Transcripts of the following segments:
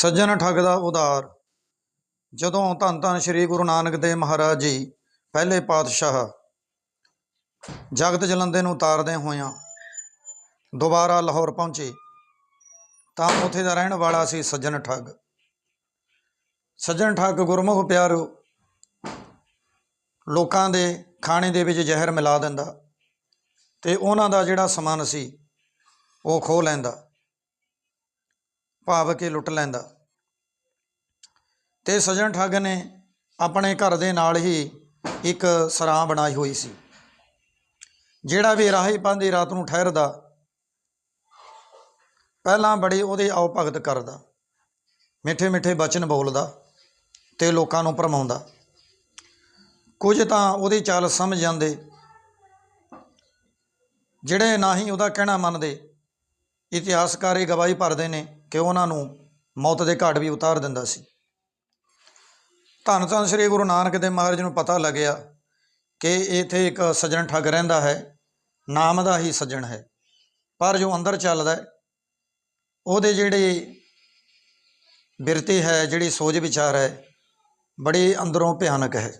ਸੱਜਣ ਠੱਗ ਦਾ ਉਧਾਰ ਜਦੋਂ ਧੰਨ ਧੰਨ ਸ੍ਰੀ ਗੁਰੂ ਨਾਨਕ ਦੇਵ ਮਹਾਰਾਜ ਜੀ, ਪਹਿਲੇ ਪਾਤਸ਼ਾਹ ਜਗਤ ਜਲੰਦੇ ਨੂੰ ਉਤਾਰਦੇ ਹੋਇਆਂ ਦੁਬਾਰਾ ਲਾਹੌਰ ਪਹੁੰਚੇ, ਤਾਂ ਉੱਥੇ ਦਾ ਰਹਿਣ ਵਾਲਾ ਸੀ ਸੱਜਣ ਠੱਗ। ਸੱਜਣ ਠੱਗ ਗੁਰਮੁਖ ਪਿਆਰੋ, ਲੋਕਾਂ ਦੇ ਖਾਣੇ ਦੇ ਵਿੱਚ ਜ਼ਹਿਰ ਮਿਲਾ ਦਿੰਦਾ ਤੇ ਉਹਨਾਂ ਦਾ ਜਿਹੜਾ ਸਮਾਨ ਸੀ, ਉਹ ਖੋਹ ਲੈਂਦਾ। ਭਾਵ ਕੇ ਲੁੱਟ ਲੈਂਦਾ। ਤੇ ਸੱਜਣ ਠੱਗ ਨੇ ਆਪਣੇ ਘਰ ਦੇ ਨਾਲ ਹੀ ਇੱਕ ਸਰਾਂ ਬਣਾਈ ਹੋਈ ਸੀ, ਜਿਹੜਾ ਵੀ ਰਾਹੀ ਪਾਂਦੀ ਰਾਤ ਨੂੰ ਠਹਿਰਦਾ, ਪਹਿਲਾਂ ਬੜੀ ਉਹਦੇ ਆਓ ਭਗਤ ਕਰਦਾ, ਮਿੱਠੇ ਮਿੱਠੇ ਬਚਨ ਬੋਲਦਾ ਤੇ ਲੋਕਾਂ ਨੂੰ ਭਰਮਾਉਂਦਾ। ਕੁਝ ਤਾਂ ਉਹਦੀ ਚਾਲ ਸਮਝ ਜਾਂਦੇ, ਜਿਹੜੇ ਨਾ ਹੀ ਉਹਦਾ ਕਹਿਣਾ ਮੰਨਦੇ, ਇਤਿਹਾਸਕਾਰ ਇਹ ਗਵਾਹੀ ਭਰਦੇ ਨੇ ਕਿ ਉਹਨਾਂ ਨੂੰ ਮੌਤ ਦੇ ਘਾਟ ਵੀ ਉਤਾਰ ਦਿੰਦਾ ਸੀ। ਧੰਨ ਧੰਨ ਸ੍ਰੀ ਗੁਰੂ ਨਾਨਕ ਦੇਵ ਮਹਾਰਾਜ ਨੂੰ ਪਤਾ ਲੱਗਿਆ ਕਿ ਇੱਥੇ ਇੱਕ ਸੱਜਣ ਠੱਗ ਰਹਿੰਦਾ ਹੈ, ਨਾਮ ਦਾ ਹੀ ਸੱਜਣ ਹੈ। ਪਰ ਜੋ ਅੰਦਰ ਚੱਲਦਾ ਹੈ, ਉਹਦੇ ਜਿਹੜੇ ਬਿਰਤੀ ਹੈ, ਜਿਹੜੀ ਸੋਚ ਵਿਚਾਰ ਹੈ, ਬੜੀ ਅੰਦਰੋਂ ਭਿਆਨਕ ਹੈ।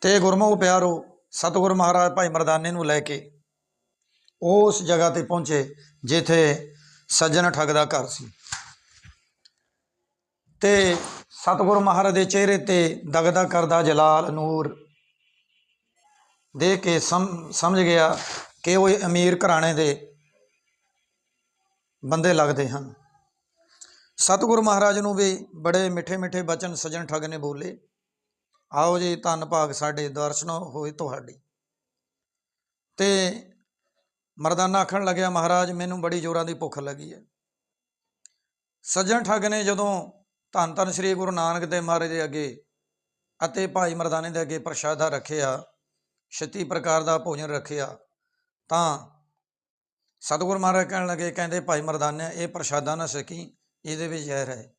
ਤੇ ਗੁਰਮੁਖ ਪਿਆਰੋ, ਸਤਿਗੁਰ ਮਹਾਰਾਜ ਭਾਈ ਮਰਦਾਨੇ ਨੂੰ ਲੈ ਕੇ ਉਸ ਜਗ੍ਹਾ ਤੇ ਪਹੁੰਚੇ ਜਿੱਥੇ ਸੱਜਣ ਠੱਗ ਦਾ ਘਰ ਸੀ। ਤੇ ਸਤਿਗੁਰ ਮਹਾਰਾਜ ਦੇ ਚਿਹਰੇ ਤੇ ਦਗਦਾ ਕਰਦਾ ਜਲਾਲ ਨੂਰ ਦੇਖ ਕੇ ਸਮਝ ਗਿਆ ਕਿ ਉਹ ਅਮੀਰ ਘਰਾਣੇ ਦੇ ਬੰਦੇ ਲੱਗਦੇ ਹਨ। ਸਤਿਗੁਰ ਮਹਾਰਾਜ ਨੂੰ ਵੀ ਬੜੇ ਮਿੱਠੇ ਮਿੱਠੇ ਬਚਨ ਸੱਜਣ ਠੱਗ ਨੇ ਬੋਲੇ, ਆਓ ਜੀ, ਧੰਨ ਭਾਗ ਸਾਡੇ, ਦਰਸ਼ਨ ਹੋਏ ਤੁਹਾਡੀ। ਤੇ ਮਰਦਾਨਾ ਆਖਣ ਲੱਗਿਆ, ਮਹਾਰਾਜ, ਮੈਨੂੰ ਬੜੀ ਜ਼ੋਰਾਂ ਦੀ ਭੁੱਖ ਲੱਗੀ ਹੈ। ਸੱਜਣ ਠੱਗ ਨੇ ਜਦੋਂ ਧੰਨ ਧੰਨ ਸ੍ਰੀ ਗੁਰੂ ਨਾਨਕ ਦੇਵ ਮਹਾਰਾਜ ਦੇ ਅੱਗੇ ਅਤੇ ਭਾਈ ਮਰਦਾਨੇ ਦੇ ਅੱਗੇ ਪ੍ਰਸ਼ਾਦਾ ਰੱਖਿਆ, ਛੱਤੀ ਪ੍ਰਕਾਰ ਦਾ ਭੋਜਨ ਰੱਖਿਆ, ਤਾਂ ਸਤਿਗੁਰ ਮਹਾਰਾਜ ਕਹਿਣ ਲੱਗੇ, ਕਹਿੰਦੇ ਭਾਈ ਮਰਦਾਨਾ ਇਹ ਪ੍ਰਸ਼ਾਦਾ ਨਾ ਸਕੀ, ਇਹਦੇ ਵਿੱਚ ਜ਼ਹਿਰ ਹੈ।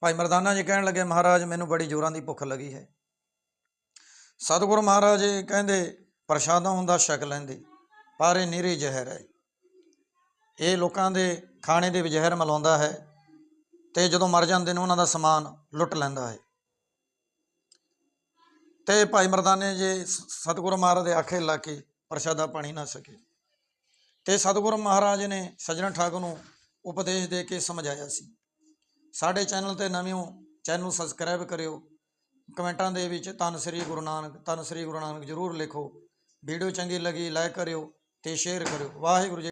ਭਾਈ ਮਰਦਾਨਾ ਜੀ ਕਹਿਣ ਲੱਗੇ, ਮਹਾਰਾਜ, ਮੈਨੂੰ ਬੜੀ ਜ਼ੋਰਾਂ ਦੀ ਭੁੱਖ ਲੱਗੀ ਹੈ। ਸਤਿਗੁਰੂ ਮਹਾਰਾਜ ਜੀ ਕਹਿੰਦੇ ਪ੍ਰਸ਼ਾਦਾ ਹੁੰਦਾ ਛਕ ਲੈਂਦੇ। ਪਰ ਇਹ ਨਿਰੀ ਜ਼ਹਿਰ ਹੈ। ਇਹ ਲੋਕਾਂ ਦੇ ਖਾਣੇ ਦੇ ਵਿੱਚ ਜ਼ਹਿਰ ਮਿਲਾਉਂਦਾ ਹੈ ਤੇ ਜਦੋਂ ਮਰ ਜਾਂਦੇ ਨੇ, ਉਹਨਾਂ ਦਾ ਸਮਾਨ ਲੁੱਟ ਲੈਂਦਾ ਹੈ। ਤੇ ਭਾਈ ਮਰਦਾਨੇ ਜੇ ਸ- ਮਹਾਰਾਜ ਦੇ ਆਖੇ ਲਾ ਕੇ ਪ੍ਰਸ਼ਾਦਾ ਪਾਣੀ ਨਾ ਸਕੇ। ਤੇ ਸਤਿਗੁਰੂ ਮਹਾਰਾਜ ਨੇ ਸੱਜਣ ਠਾਕੁਰ ਨੂੰ ਉਪਦੇਸ਼ ਦੇ ਕੇ ਸਮਝਾਇਆ ਸੀ। ਸਾਡੇ ਚੈਨਲ ਤੇ ਨਵੇਂ ਹੋ ਚੈਨਲ ਨੂੰ ਸਬਸਕ੍ਰਾਈਬ ਕਰਿਓ। ਕਮੈਂਟਾਂ ਦੇ ਵਿੱਚ ਧੰਨ ਸ੍ਰੀ ਗੁਰੂ ਨਾਨਕ, ਧੰਨ ਸ੍ਰੀ ਗੁਰੂ ਨਾਨਕ ਜ਼ਰੂਰ ਲਿਖੋ। ਵੀਡੀਓ ਚੰਗੀ ਲੱਗੀ ਲਾਈਕ ਕਰਿਓ ਤੇ ਸ਼ੇਅਰ ਕਰਿਓ। ਵਾਹਿਗੁਰੂ ਜੀ